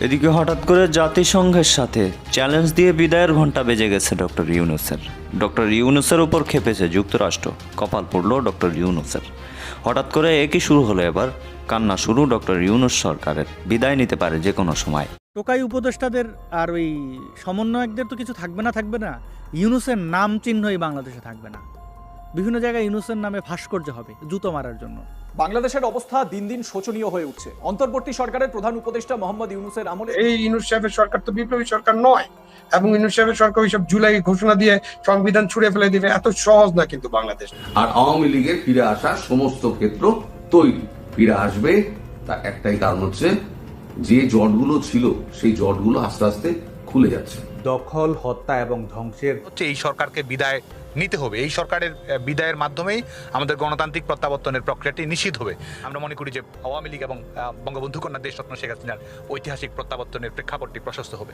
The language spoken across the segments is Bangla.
এদিকে হঠাৎ করে জাতিসংঘের সাথে চ্যালেঞ্জ দিয়ে বিদায়ের ঘণ্টা বেজে গেছে ডক্টর ইউনুসের। ডক্টর ইউনুসের উপর খেপেছে যুক্তরাষ্ট্র। কপাল পড়ল ডক্টর ইউনুসের। হঠাৎ করে একই শুরু হলো এবার। কান্না শুরু ডক্টর ইউনুস সরকারের। বিদায় নিতে পারে যে কোনো সময়। টোকাই উপদেষ্টাদের আর ওই সমন্বয়কদের তো কিছু থাকবে না থাকবে না। ইউনুসের নাম চিহ্নই বাংলাদেশে থাকবে না। বিভিন্ন জায়গায় ইউনুসের নামে ভাস্কর্য হবে জুতো মারার জন্য। বাংলাদেশের অবস্থা দিন দিন শোচনীয় হয়ে উঠছে। অন্তর্বর্তী সরকারের প্রধান উপদেষ্টা মোহাম্মদ ইউনুসের আমলে এই ইউনুস সাহেবের সরকার তো বিপ্লবী সরকার নয় এবং ইউনুস সাহেবের সরকার ওইসব জুলাই ঘোষণা দিয়ে সংবিধান ছুড়ে ফেলে দিবে এত সহজ না কিন্তু বাংলাদেশ। আর আওয়ামী লীগের ফিরে আসার সমস্ত ক্ষেত্র তৈরি। ফিরে আসবে তার একটাই কারণ হচ্ছে যে জটগুলো ছিল সেই জটগুলো আস্তে আস্তে খুলে যাচ্ছে। দখল হত্যা এবং ধ্বংসের হচ্ছে এই সরকারকে বিদায় নিতে হবে। এই সরকারের বিদায়ের মাধ্যমেই আমাদের গণতান্ত্রিক প্রত্যাবর্তনের প্রক্রিয়াটি নিষিদ্ধ হবে। আমরা মনে করি যে আওয়ামী লীগ এবং বঙ্গবন্ধু কন্যা দেশরত্ন শেখ হাসিনার ঐতিহাসিক প্রত্যাবর্তনের প্রেক্ষাপটটি প্রশস্ত হবে।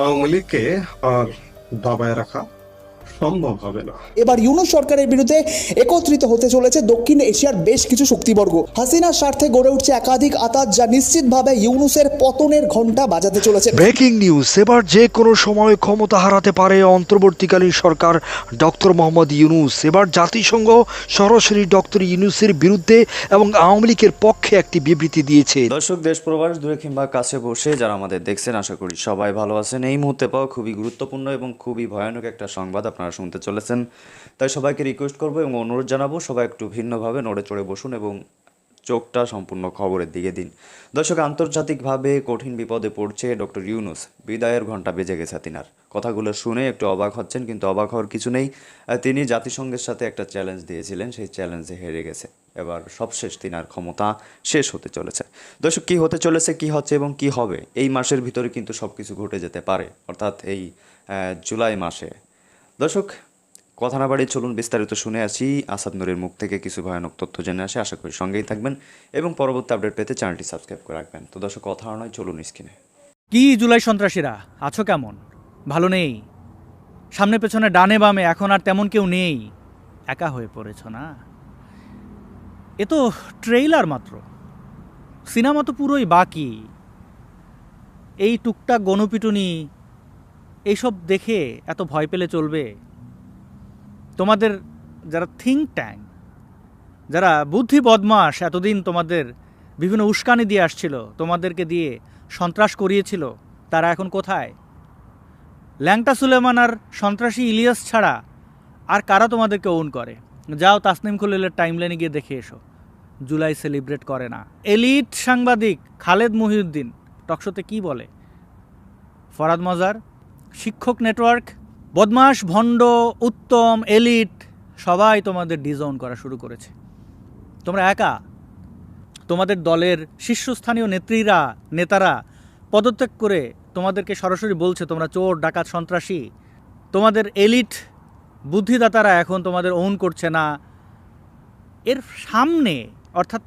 আওয়ামী লীগকে আর দাবায় রাখা সম্ভব হবে না। এবার ইউনুস সরকারের বিরুদ্ধে একত্রিত হতে চলেছে দক্ষিণ এশিয়ার বেশ কিছু শক্তিবর্গ। হাসিনার স্বার্থে গড়ে উঠছে একাধিক আতাত যা নিশ্চিতভাবে ইউনুসের পতনের ঘণ্টা বাজাতে চলেছে। ব্রেকিং নিউজ এবার যে কোনো সময় ক্ষমতা হারাতে পারে অন্তর্বর্তীকালীন সরকার ডক্টর মোহাম্মদ ইউনুস। এবার জাতিসংঘ সরাসরি ডক্টর ইউনুসের বিরুদ্ধে এবং আওয়ামী লীগের পক্ষে একটি বিবৃতি দিয়েছে। দর্শক দেশ প্রবাস দূরে কিংবা কাছে বসে যারা আমাদের দেখছেন আশা করি সবাই ভালো আছেন। এই মুহূর্তে পাওয়া খুবই গুরুত্বপূর্ণ এবং খুবই ভয়ানক একটা সংবাদ আপনারা শুনতে চলেছেন। তাই সবাইকে রিকোয়েস্ট করব এবং অনুরোধ জানাব সবাই একটু ভিন্নভাবে নড়ে চড়ে বসুন এবং চোখটা সম্পূর্ণ খবরের দিকে দিন। দর্শক, আন্তর্জাতিকভাবে কঠিন বিপদে পড়ছে ডক্টর ইউনুস। বিদায়ের ঘণ্টা বেজে গেছে তিনার। কথাগুলো শুনে একটু অবাক হচ্ছেন, কিন্তু অবাক হওয়ার কিছু নেই। তিনি জাতিসংঘের সাথে একটা চ্যালেঞ্জ দিয়েছিলেন, সেই চ্যালেঞ্জে হেরে গেছে। এবার সবশেষ তিনার ক্ষমতা শেষ হতে চলেছে। দর্শক, কী হতে চলেছে, কি হচ্ছে এবং কি হবে? এই মাসের ভিতরে কিন্তু সব কিছু ঘটে যেতে পারে। অর্থাৎ এই জুলাই মাসে দর্শক, কথা না বাড়িয়ে চলুন বিস্তারিত শুনে আসি। আসাদ নুরের মুখ থেকে কিছু ভয়ানক তথ্য জেনে আসে। আশা করি সঙ্গেই থাকবেন এবং পরবর্তী আপডেট পেতে চ্যানেলটি সাবস্ক্রাইব করে রাখবেন। তো দর্শক, কথা নয় চলুন স্ক্রিনে। কি জুলাই সন্ত্রাসীরা? আছো কেমন? ভালো নেই। সামনে পেছনে ডানে বামে এখন আর তেমন কেউ নেই। একা হয়ে পড়েছ না? এ তো ট্রেইলার মাত্র। সিনেমা তো পুরোই বাকি। এই টুকটাক গণপিটুনি এইসব দেখে এত ভয় পেলে চলবে? তোমাদের যারা থিঙ্ক ট্যাঙ্ক যারা বুদ্ধি বদমাস এতদিন তোমাদের বিভিন্ন উস্কানি দিয়ে আসছিল, তোমাদেরকে দিয়ে সন্ত্রাস করিয়েছিল, তারা এখন কোথায়? ল্যাংটা সুলেমান আর সন্ত্রাসী ইলিয়াস ছাড়া আর কারা তোমাদেরকে ওন করে? যাও তাসনিম খলিলের টাইমলাইনে গিয়ে দেখে এসো। জুলাই সেলিব্রেট করে না। এলিট সাংবাদিক খালেদ মহিউদ্দিন, টকশোতে কি বলে? ফরাদ মজার শিক্ষক নেটওয়ার্ক বদমাস ভণ্ড, উত্তম, এলিট, সবাই তোমাদের ডিজাউন করা শুরু করেছে। তোমরা একা? তোমাদের দলের শীর্ষস্থানীয় নেত্রীরা, নেতারা পদত্যাগ করে তোমাদেরকে সরাসরি বলছে, তোমরা চোর, ডাকাত, সন্ত্রাসী। তোমাদের এলিট বুদ্ধিদাতারা এখন তোমাদের ওন করছে না। এর সামনে, অর্থাৎ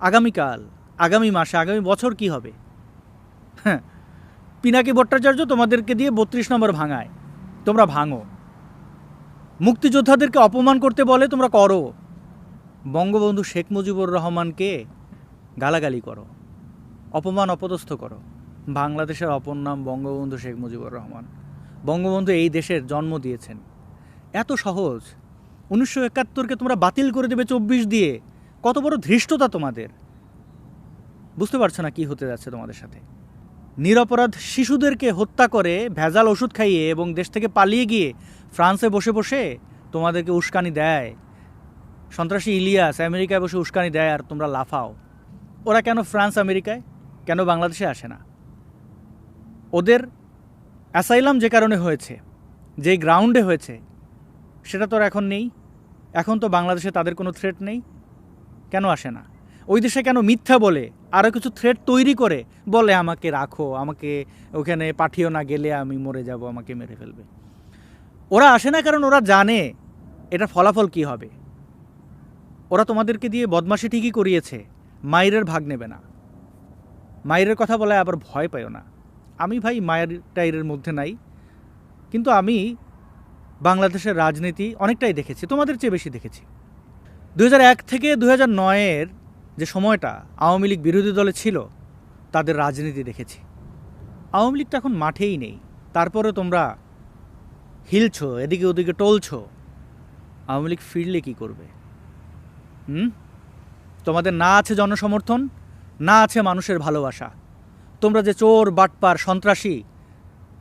আগামীকাল, আগামী মাসে, আগামী বছর কি হবে? হ্যাঁ পিনাকি ভট্টাচার্য তোমাদেরকে দিয়ে বত্রিশ নম্বর ভাঙায়। তোমরা ভাঙো। মুক্তিযোদ্ধাদেরকে অপমান করতে বলে, তোমরা করো। বঙ্গবন্ধু শেখ মুজিবুর রহমানকে গালাগালি করো। অপমান অপদস্থ করো। বাংলাদেশের অপর নাম বঙ্গবন্ধু শেখ মুজিবুর রহমান। বঙ্গবন্ধু এই দেশের জন্ম দিয়েছেন। এত সহজ। উনিশশো একাত্তরকে তোমরা বাতিল করে দেবে চব্বিশ দিয়ে। কত বড় ধৃষ্টতা তোমাদের। বুঝতে পারছ না কি হতে যাচ্ছে তোমাদের সাথে। নিরপরাধ শিশুদেরকে হত্যা করে ভেজাল ওষুধ খাইয়ে এবং দেশ থেকে পালিয়ে গিয়ে ফ্রান্সে বসে বসে তোমাদেরকে উস্কানি দেয়। সন্ত্রাসী ইলিয়াস আমেরিকায় বসে উস্কানি দেয় আর তোমরা লাফাও। ওরা কেন ফ্রান্স, আমেরিকায়? কেন বাংলাদেশে আসে না? ওদের অ্যাসাইলাম যে কারণে হয়েছে, যেই গ্রাউন্ডে হয়েছে, সেটা তো এখন নেই। এখন তো বাংলাদেশে তাদের কোনো থ্রেট নেই। কেন আসে না? ওই দেশে কেন মিথ্যা বলে? আরও কিছু থ্রেট তৈরি করে? বলে, আমাকে রাখো, আমাকে ওখানে পাঠিও না, গেলে আমি মরে যাব, আমাকে মেরে ফেলবে। ওরা আসে না কারণ ওরা জানে এটা ফলাফল কি হবে। ওরা তোমাদেরকে দিয়ে বদমাশি ঠিকই করিয়েছে। মায়ের ভাগ নেবে না। মায়ের কথা বলে আবার ভয় পাইও না। আমি ভাই মায়ের টাইরের মধ্যে নাই, কিন্তু আমি বাংলাদেশের রাজনীতি অনেকটাই দেখেছি, তোমাদের চেয়ে বেশি দেখেছি। দু থেকে দু নয়ের যে সময়টা আওয়ামী লীগ বিরোধী দলে ছিল, তাদের রাজনীতি দেখেছি। আওয়ামী লীগ তো এখন মাঠেই নেই। তারপরে তোমরা হিলছ, এদিকে ওদিকে টলছ। আওয়ামী লীগ ফিরলে কী করবে? হুম? তোমাদের না আছে জনসমর্থন, না আছে মানুষের ভালোবাসা। তোমরা যে চোর, বাটপার, সন্ত্রাসী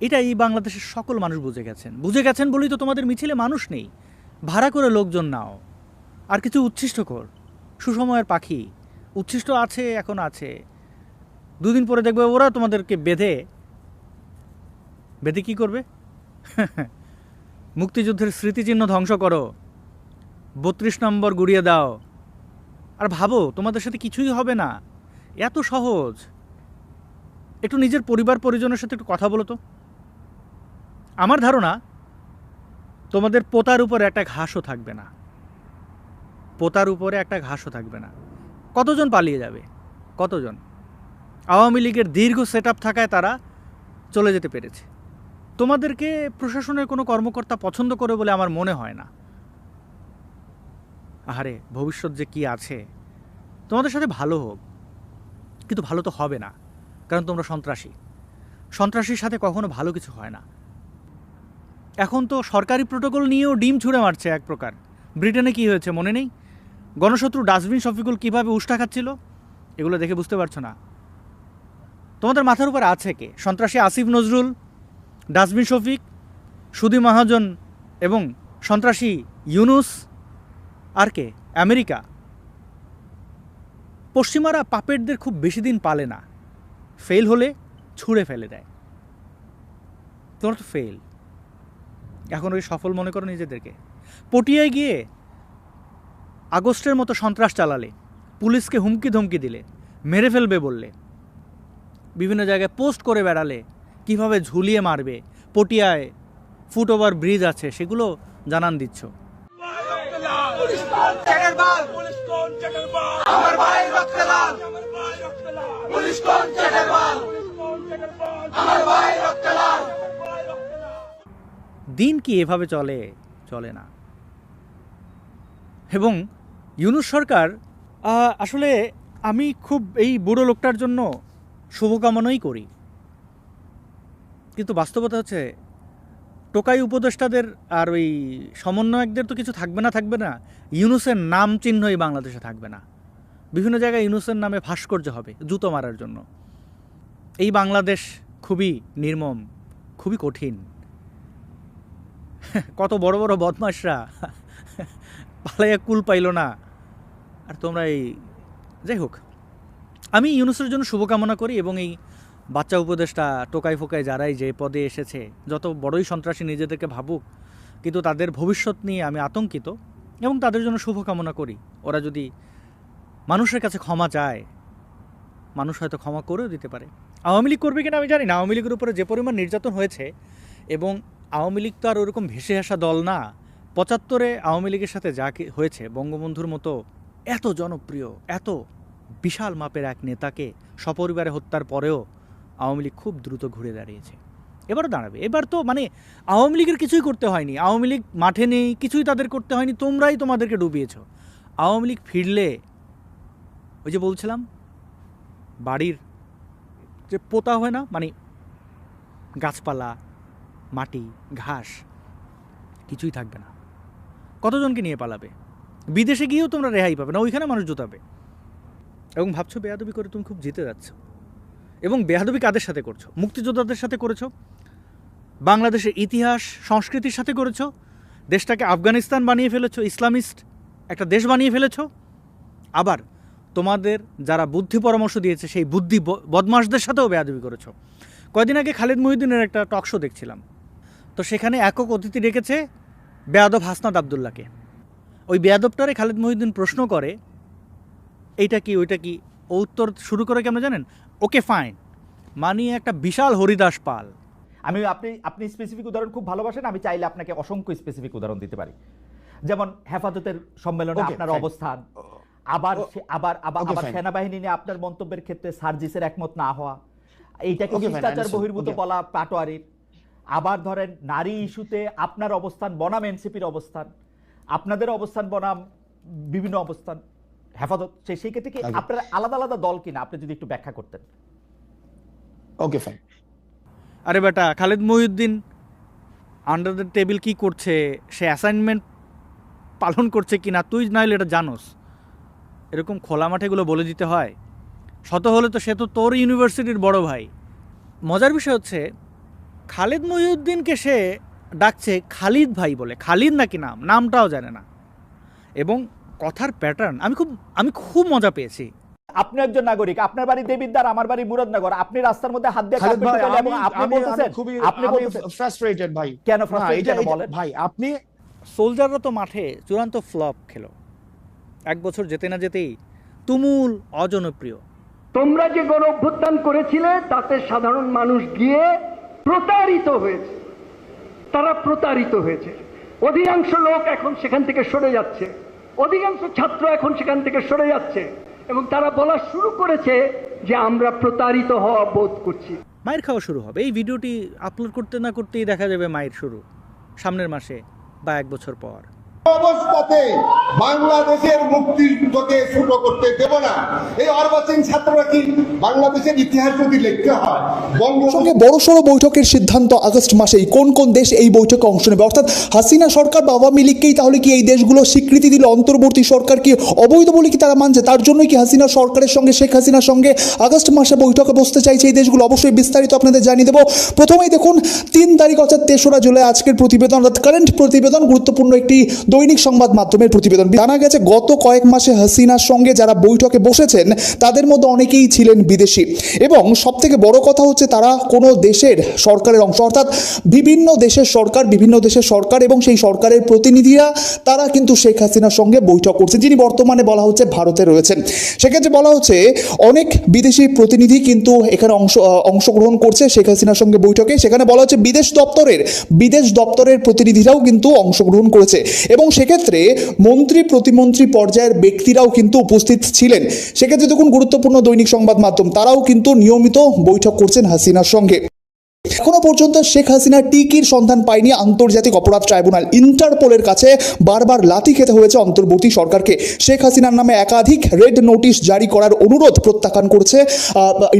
এটা এই বাংলাদেশের সকল মানুষ বুঝে গেছেন। বুঝে গেছেন বলেই তো তোমাদের মিছিলে মানুষ নেই। ভাড়া করে লোকজন নাও। আর কিছু উচ্ছিষ্ট কর সুসময়ের পাখি উচ্ছিষ্ট আছে, এখন আছে। দুদিন পরে দেখবে ওরা তোমাদেরকে বেঁধে বেঁধে কি করবে? মুক্তিযুদ্ধের স্মৃতিচিহ্ন ধ্বংস করো। বত্রিশ নম্বর গুড়িয়ে দাও। আর ভাবো, তোমাদের সাথে কিছুই হবে না। এত সহজ। একটু নিজের পরিবার পরিজনের সাথে একটু কথা বলো তো। আমার ধারণা, তোমাদের পোতার উপরে একটা ঘাসও থাকবে না। পোতার উপরে একটা ঘাসও থাকবে না। কতজন পালিয়ে যাবে? কতজন? আওয়ামী লীগের দীর্ঘ সেট থাকায় তারা চলে যেতে পেরেছে। তোমাদেরকে প্রশাসনের কোনো কর্মকর্তা পছন্দ করে বলে আমার মনে হয় না। আহারে, ভবিষ্যৎ যে কি আছে? তোমাদের সাথে ভালো হোক, কিন্তু ভালো তো হবে না, কারণ তোমরা সন্ত্রাসী। সন্ত্রাসীর সাথে কখনো ভালো কিছু হয় না। এখন তো সরকারি প্রোটোকল নিয়েও ডিম ছুঁড়ে মারছে এক প্রকার। ব্রিটেনে কি হয়েছে, মনে নেই? গণশত্রু ডাস্টবিন শফিকুল কীভাবে উষ্টা খাচ্ছিল? এগুলো দেখে বুঝতে পারছ না। তোমাদের মাথার উপর আছে কে? সন্ত্রাসী আসিফ নজরুল, ডাস্টবিন শফিক, সুদী মহাজন এবং সন্ত্রাসী ইউনুস আর কে? আমেরিকা। পশ্চিমারা পাপেটদের খুব বেশি দিন পালে না। ফেল হলে ছুঁড়ে ফেলে দেয়। তোমরা তো ফেল। এখন ওই সফল মনে করো নিজেদেরকে। পটিয়ায় গিয়ে আগস্টের মতো সন্ত্রাস চালালে, পুলিশকে হুমকি ধমকি দিলে, মেরে ফেলবে বললে। বিভিন্ন জায়গায় পোস্ট করে বেড়ালে, কীভাবে ঝুলিয়ে মারবে, পটিয়ায় ফুট ওভার ব্রিজ আছে, সেগুলো জানান দিচ্ছ। দিন কি এভাবে চলে? চলে না। এবং ইউনুস সরকার আসলে আমি খুব এই বুড়ো লোকটার জন্য শুভকামনাই করি। কিন্তু বাস্তবতা হচ্ছে, টোকাই উপদেষ্টাদের আর ওই সমন্বয়কদের তো কিছু থাকবে না থাকবে না। ইউনুসের নাম চিহ্নই বাংলাদেশে থাকবে না। বিভিন্ন জায়গায় ইউনুসের নামে ভাস্কর্য হবে, জুতো মারার জন্য। এই বাংলাদেশ খুবই নির্মম, খুবই কঠিন। কত বড় বড় বদমাশরা। পালাইয়া কুল পাইল না। আর তোমরা এই, যাই হোক। আমি ইউনুসের জন্য শুভকামনা করি এবং এই বাচ্চা উপদেশটা টোকাই ফোকায় যারাই যে পদে এসেছে, যত বড়ই সন্ত্রাসী নিজেদেরকে ভাবুক, কিন্তু তাদের ভবিষ্যৎ নিয়ে আমি আতঙ্কিত এবং তাদের জন্য শুভকামনা করি। ওরা যদি মানুষের কাছে ক্ষমা চায়, মানুষ হয়তো ক্ষমা করেও দিতে পারে। আওয়ামী লীগ করবে কিনা আমি জানি না। আওয়ামী লীগের উপরে যে পরিমাণ নির্যাতন হয়েছে এবং আওয়ামী লীগ তো আর ওরকম ভেসে আসা দল না পঁচাত্তরে আওয়ামী লীগের সাথে যা হয়েছে, বঙ্গবন্ধুর মতো এত জনপ্রিয়, এত বিশাল মাপের এক নেতাকে সপরিবারে হত্যার পরেও আওয়ামী লীগ খুব দ্রুত ঘুরে দাঁড়িয়েছে। এবারও দাঁড়াবে। এবার তো মানে আওয়ামী লীগের কিছুই করতে হয়নি। আওয়ামী লীগ মাঠে নেই, কিছুই তাদের করতে হয়নি, তোমরাই তোমাদেরকে ডুবিয়েছ। আওয়ামী লীগ ফিরলে ওই যে বলছিলাম, বাড়ির যে পোতা হয় না মানে গাছপালা, মাটি, ঘাস, কিছুই থাকবে না। কতজনকে নিয়ে পালাবে? বিদেশে গিয়েও তোমরা রেহাই পাবে না, ওইখানে মানুষ জুতাবে। এবং ভাবছ, বেয়াদবি করে তুমি খুব জিতে যাচ্ছ। এবং বেয়াদবি কাদের সাথে করছ? মুক্তিযোদ্ধাদের সাথে করেছ? বাংলাদেশের ইতিহাস, সংস্কৃতির সাথে করেছ? দেশটাকে আফগানিস্তান বানিয়ে ফেলেছো? ইসলামিস্ট একটা দেশ বানিয়ে ফেলেছো? আবার তোমাদের যারা বুদ্ধি পরামর্শ দিয়েছে, সেই বুদ্ধি ব- বদমাশদের সাথেও বেয়াদবি করেছ। কয়দিন আগে খালিদ মহিউদ্দিনের একটা টক শো দেখছিলাম। তো সেখানে একক অতিথি ডেকেছে বেয়াদব হাসনাদ আবদুল্লাহকে। ওই বেয়াদবটারে খালিদ মহিউদ্দিন প্রশ্ন করে এইটা কি ওইটা কি? ও উত্তর শুরু করে কেমন জানেন? ওকে ফাইন মানিয়ে একটা বিশাল হরিদাস পাল। আমি আপনি আপনি স্পেসিফিক উদাহরণ খুব ভালোবাসেন আমি চাইলে আপনাকে অসংখ্য স্পেসিফিক উদাহরণ দিতে পারি। যেমন হেফাজতের সম্মেলনে আপনার অবস্থান আবার আবার আবার আবার সেনাবাহিনী নিয়ে আপনার মন্তব্যের ক্ষেত্রে সার্জিসের একমত না হওয়া। এইটাকে শিষ্টাচার বহির্ভূত বলা পাটোয়ারির? আবার ধরেন নারী ইস্যুতে আপনার অবস্থান বনাম এনসিপির অবস্থান। আপনাদের অবস্থান বনাম বিভিন্ন অবস্থান হেফাজত। সেই ক্ষেত্রে কি. আপনার আলাদা আলাদা দল কিনা? আপনি যদি একটু ব্যাখ্যা করতেন। ওকে ফাইন আরে বেটা Khaled Mohiuddin under the table কি করছে? সে অ্যাসাইনমেন্ট পালন করছে কি না তুই নাইলে এটা জানোস। এরকম খোলা মাঠেগুলো বলে দিতে হয়। শত হলে তো সে তো তোর ইউনিভার্সিটির বড় ভাই। মজার বিষয় হচ্ছে খালিদ মহিউদ্দিনকে সে ডাকছে খালিদ ভাই বলে। খালিদ নাকি নাম? নামটাও জানে না। এবং কথার প্যাটার্ন আমি খুব আমি খুব মজা পেয়েছি। আপনি একজন নাগরিক আপনার বাড়ি দেবিদ্বার আমার বাড়ি মুরাদনগর আপনি রাস্তার মধ্যে হাত দিয়ে খালেদ carpet ভাই এবং আমি আপনি বলতেছেন খুবই আপনি বলতেছেন। ফ্রাস্ট্রেটেড ভাই। কেন এটা- বলেন? ভাই আপনি সোলজাররা তো মাঠে চূড়ান্ত ফ্লপ খেলো। এক বছর যেতে না যেতেই তুমুল অজনপ্রিয়। তোমরা যে গণ অভ্যুত্থান করেছিলে তাতে সাধারণ মানুষ গিয়ে প্রতারিত হয়েছে। তারা প্রতারিত হয়েছে। অধিকাংশ লোক এখন সেখান থেকে সরে যাচ্ছে। অধিকাংশ ছাত্র এখন সেখান থেকে সরে যাচ্ছে এবং তারা বলা শুরু করেছে যে আমরা প্রতারিত হওয়া বোধ করছি। মায়ের খাওয়া শুরু হবে। এই ভিডিওটি আপলোড করতে না করতেই দেখা যাবে মায়ের শুরু সামনের মাসে বা এক বছর পর। অবস্থাতে বাংলাদেশের মুক্তিযুদ্ধকে ছোট করতে দেব না। এই অর্বাচীন ছাত্ররা কি বাংলাদেশের ইতিহাস যদি লিখতে হয় সঙ্গে বড়সড় বৈঠকের সিদ্ধান্ত আগস্ট মাসেই। কোন কোন দেশ এই বৈঠকে অংশ নেবে? অর্থাৎ হাসিনা সরকার বা আওয়ামী লীগকেই তাহলে কি এই দেশগুলো স্বীকৃতি দিল? অন্তর্বর্তী সরকার কি অবৈধ বলে কি তারা মানছে? তার জন্যই কি হাসিনা সরকারের সঙ্গে, শেখ হাসিনার সঙ্গে আগস্ট মাসে বৈঠকে বসতে চাইছে এই দেশগুলো? অবশ্যই বিস্তারিত আপনাদের জানিয়ে দেবো। প্রথমেই দেখুন, তিন তারিখ, অর্থাৎ তেসরা জুলাই আজকের প্রতিবেদন। অর্থাৎ কারেন্ট প্রতিবেদন, গুরুত্বপূর্ণ একটি দৈনিক সংবাদ মাধ্যমের প্রতিবেদন। জানা গেছে, গত কয়েক মাসে হাসিনার সঙ্গে যারা বৈঠকে বসেছেন, তাদের মধ্যে অনেকেই ছিলেন বিদেশি। এবং সব থেকে বড় কথা হচ্ছে, তারা কোনো দেশের সরকারের অংশ। অর্থাৎ বিভিন্ন দেশের সরকার, বিভিন্ন দেশের সরকার এবং সেই সরকারের প্রতিনিধিরা, তারা কিন্তু শেখ হাসিনার সঙ্গে বৈঠক করছে, যিনি বর্তমানে বলা হচ্ছে ভারতে রয়েছেন। সেক্ষেত্রে বলা হচ্ছে, অনেক বিদেশি প্রতিনিধি কিন্তু এখানে অংশ অংশগ্রহণ করছে শেখ হাসিনার সঙ্গে বৈঠকে। সেখানে বলা হচ্ছে, বিদেশ দপ্তরের বিদেশ দপ্তরের প্রতিনিধিরাও কিন্তু অংশগ্রহণ করেছে। এবং সেক্ষেত্রে মন্ত্রী প্রতিমন্ত্রী পর্যায়ের ব্যক্তিরাও কিন্তু উপস্থিত ছিলেন। সেক্ষেত্রে দেখুন গুরুত্বপূর্ণ দৈনিক সংবাদ মাধ্যম, তারাও কিন্তু নিয়মিত বৈঠক করছেন হাসিনার সঙ্গে। এখনও পর্যন্ত শেখ হাসিনা টিকির সন্ধান পায়নি আন্তর্জাতিক অপরাধ ট্রাইব্যুনাল। ইন্টারপোলের কাছে বারবার লাথি খেতে হয়েছে অন্তর্বর্তী সরকারকে। শেখ হাসিনার নামে একাধিক রেড নোটিশ জারি করার অনুরোধ প্রত্যাখ্যান করছে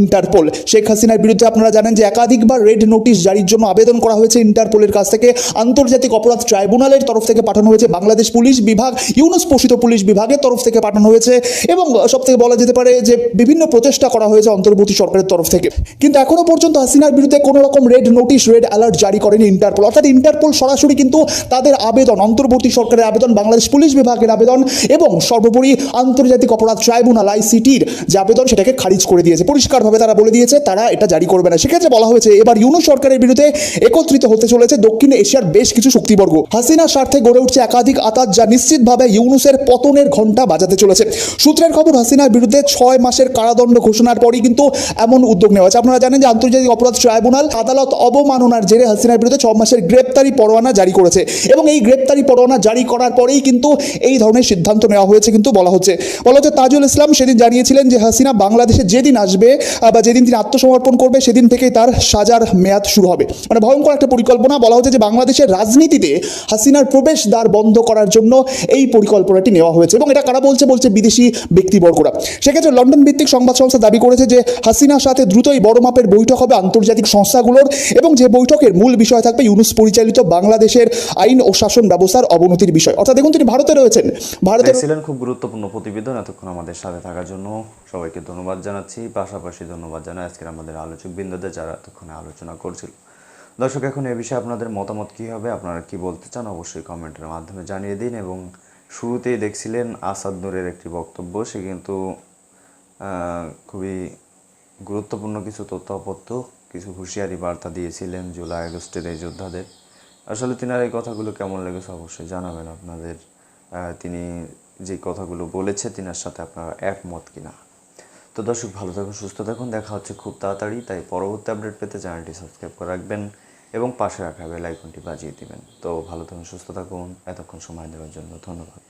ইন্টারপোল। শেখ হাসিনার বিরুদ্ধে আপনারা জানেন যে একাধিকবার রেড নোটিশ জারির জন্য আবেদন করা হয়েছে ইন্টারপোলের কাছ থেকে। আন্তর্জাতিক অপরাধ ট্রাইব্যুনালের তরফ থেকে পাঠানো হয়েছে বাংলাদেশ পুলিশ বিভাগ, ইউনুস পোষিত পুলিশ বিভাগের তরফ থেকে পাঠানো হয়েছে এবং সব থেকে বলা যেতে পারে যে বিভিন্ন প্রচেষ্টা করা হয়েছে অন্তর্বর্তী সরকারের তরফ থেকে। কিন্তু এখনও পর্যন্ত হাসিনার বিরুদ্ধে কোনো রকম রেড নোটিশ, রেড অ্যালার্ট জারি করেনি ইন্টারপোল। অর্থাৎ ইন্টারপোল সরাসরি কিন্তু তাদের আবেদন, অন্তর্বর্তী সরকারের আবেদন, বাংলাদেশ পুলিশ বিভাগের আবেদন এবং সর্বোপরি আন্তর্জাতিক অপরাধ ট্রাইব্যুনাল, আইসিটির যে আবেদন সেটাকে খারিজ করে দিয়েছে। পরিষ্কারভাবে তারা বলে দিয়েছে, তারা এটা জারি করবে না। সেক্ষেত্রে বলা হয়েছে, এবার ইউনুস সরকারের বিরুদ্ধে একত্রিত হতে চলেছে দক্ষিণ এশিয়ার বেশ কিছু শক্তিবর্গ। হাসিনার স্বার্থে গড়ে উঠছে একাধিক আতাত যা নিশ্চিতভাবে ইউনুসের পতনের ঘণ্টা বাজাতে চলেছে। সূত্রের খবর, হাসিনার বিরুদ্ধে ছয় মাসের কারাদণ্ড ঘোষণার পরই কিন্তু এমন উদ্যোগ নেওয়া হয়েছে। আপনারা জানেন যে আন্তর্জাতিক অপরাধ ট্রাইব্যুনাল আদালত অবমাননার জেরে হাসিনার বিরুদ্ধে ছ মাসের গ্রেপ্তারি পরোয়ানা জারি করেছে। এবং এই গ্রেপ্তারি পরোয়ানা জারি করার পরেই কিন্তু এই ধরনের সিদ্ধান্ত নেওয়া হয়েছে কিন্তু বলা হচ্ছে। বলা হচ্ছে তাজুল ইসলাম সেদিন জানিয়েছিলেন যে হাসিনা বাংলাদেশে যেদিন আসবে বা যেদিন তিনি আত্মসমর্পণ করবে সেদিন থেকেই তার সাজার মেয়াদ শুরু হবে। মানে ভয়ঙ্কর একটা পরিকল্পনা। বলা হচ্ছে যে বাংলাদেশের রাজনীতিতে হাসিনার প্রবেশ দ্বার বন্ধ করার জন্য এই পরিকল্পনাটি নেওয়া হয়েছে এবং এটা কারা বলছে বলছে বিদেশি ব্যক্তিবর্গরা। সেক্ষেত্রে লন্ডন ভিত্তিক সংবাদ সংস্থা দাবি করেছে যে হাসিনার সাথে দ্রুতই বড় মাপের বৈঠক হবে আন্তর্জাতিক সংস্থাগুলোর এবং যে বৈঠকের মূল বিষয় থাকবে ইউনুস পরিচালিত বাংলাদেশের আইন ও শাসন ব্যবস্থার অবনতির বিষয়। অর্থাৎ দেখুন তিনি ভারতে রয়েছেন। ভারতের দেখছিলেন খুব গুরুত্বপূর্ণ প্রতিবেদন এতক্ষণ আমাদের সাথে থাকার জন্য। সবাইকে ধন্যবাদ জানাচ্ছি। পাশাপাশি ধন্যবাদ জানাই আজকের আমাদের আলোচক বিন্দুদের যারা এতক্ষণে আলোচনা করছিল। দর্শক, এখন এ বিষয়ে আপনাদের মতামত কী হবে, আপনারা কি বলতে চান অবশ্যই কমেন্টের মাধ্যমে জানিয়ে দিন এবং শুরুতেই দেখছিলেন আসাদ নূরের একটি বক্তব্য। সে কিন্তু খুবই গুরুত্বপূর্ণ কিছু তথ্যপত্র কিছু হুঁশিয়ারি বার্তা দিয়েছিলেন জুলাই আগস্টের এই যোদ্ধাদের। আসলে তিনার এই কথাগুলো কেমন লেগেছে অবশ্যই জানাবেন আপনাদের। তিনি যে কথাগুলো বলেছে তিনার সাথে আপনারা একমত কিনা। তো দর্শক, ভালো থাকুন, সুস্থ থাকুন। দেখা হচ্ছে খুব তাড়াতাড়ি। তাই পরবর্তী আপডেট পেতে চ্যানেলটি সাবস্ক্রাইব করে রাখবেন এবং পাশে রাখা বেল আইকনটি বাজিয়ে দিবেন। তো ভালো থাকুন, সুস্থ থাকুন। এতক্ষণ সময় দেওয়ার জন্য ধন্যবাদ।